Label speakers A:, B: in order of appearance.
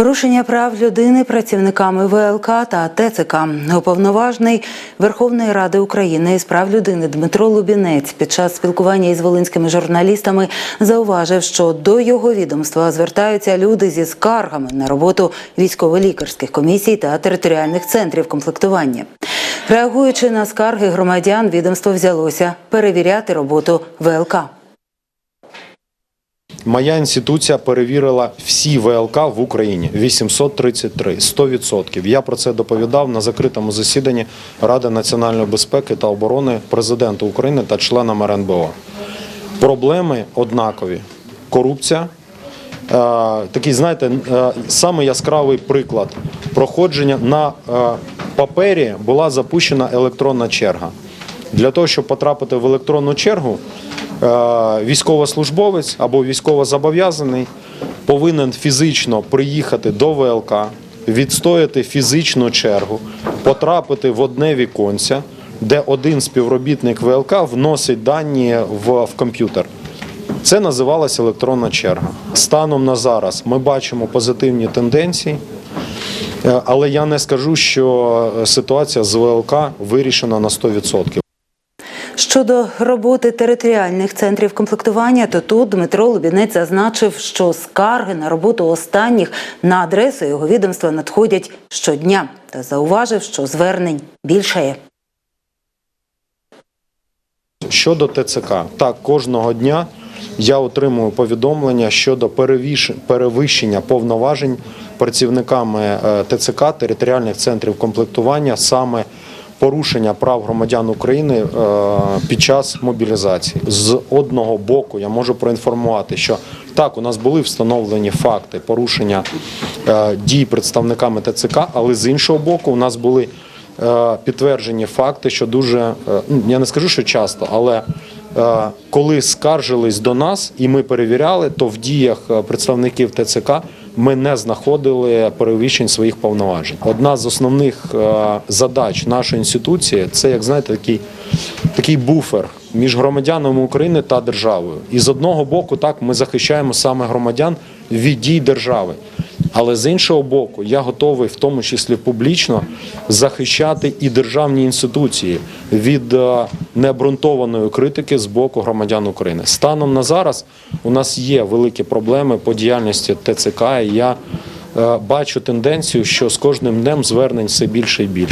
A: Порушення прав людини працівниками ВЛК та ТЦК. Уповноважений Верховної Ради України із прав людини Дмитро Лубінець під час спілкування із волинськими журналістами зауважив, що до його відомства звертаються люди зі скаргами на роботу військово-лікарських комісій та територіальних центрів комплектування. Реагуючи на скарги громадян, відомство взялося перевіряти роботу ВЛК.
B: Моя інституція перевірила всі ВЛК в Україні 833, 100%. Я про це доповідав на закритому засіданні Ради національної безпеки та оборони президента України та членам РНБО. Проблеми однакові: корупція. Е, такий, знаєте, е, самий яскравий приклад проходження на е, папері була запущена електронна черга. Для того, щоб потрапити в електронну чергу, військовослужбовець або військовозобов'язаний повинен фізично приїхати до ВЛК, відстояти фізичну чергу, потрапити в одне віконце, де один співробітник ВЛК вносить дані в, в комп'ютер. Це називалася електронна черга. Станом на зараз ми бачимо позитивні тенденції, е, але я не скажу, що ситуація з ВЛК вирішена на 100%.
A: Щодо роботи територіальних центрів комплектування, то тут Дмитро Лубінець зазначив, що скарги на роботу останніх на адресу його відомства надходять щодня та зауважив, що звернень більшає.
B: Щодо ТЦК, так кожного дня я отримую повідомлення щодо перевищення повноважень працівниками е, ТЦК територіальних центрів комплектування саме порушення прав громадян України е, під час мобілізації. З одного боку я можу проінформувати, що так у нас були встановлені факти порушення е, дій представниками ТЦК, але з іншого боку, у нас були е, підтверджені факти, що дуже ну, я не скажу, що часто, але коли скаржились до нас і ми перевіряли, то в діях е, представників ТЦК ми не знаходили перевищень своїх повноважень. Одна з основних е, задач нашої інституції це, як знаєте, такий, такий буфер між громадянами України та державою. І з одного боку, так ми захищаємо саме громадян від дій держави. Але з іншого боку, я готовий, в тому числі публічно, захищати і державні інституції від е, необґрунтованої критики з боку громадян України. Станом на зараз у нас є великі проблеми по діяльності ТЦК. І я е, бачу тенденцію, що з кожним днем звернень все більше і більше.